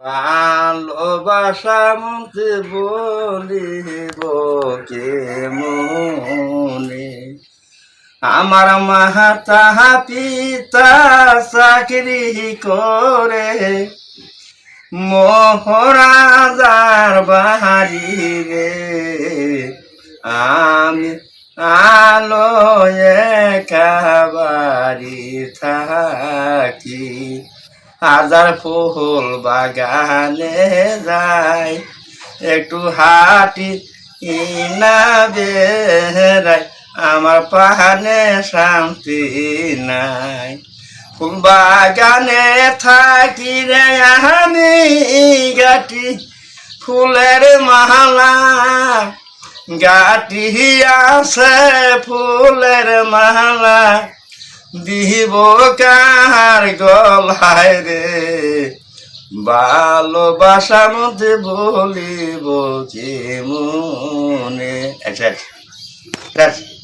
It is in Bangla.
ভালোবাসা মতে বলিব কে মনে? আমার মাতা পিতা চাকরি করে, মহারাজার বাহারি রে। আমি আলো একাবারি থাকি। হাজার ফুল বাগানে যাই, একটু হাঁটি ইনা বেড়াই, আমার পাহানে শান্তি নাই। ফুল বাগানে থাকি রে আমি গাটি, ফুলের মালা গাটি আছে ফুলের মালা, দিব কার গলায় রে। ভালোবাসা মধ্যে বলিব যে মনে। আচ্ছা আচ্ছা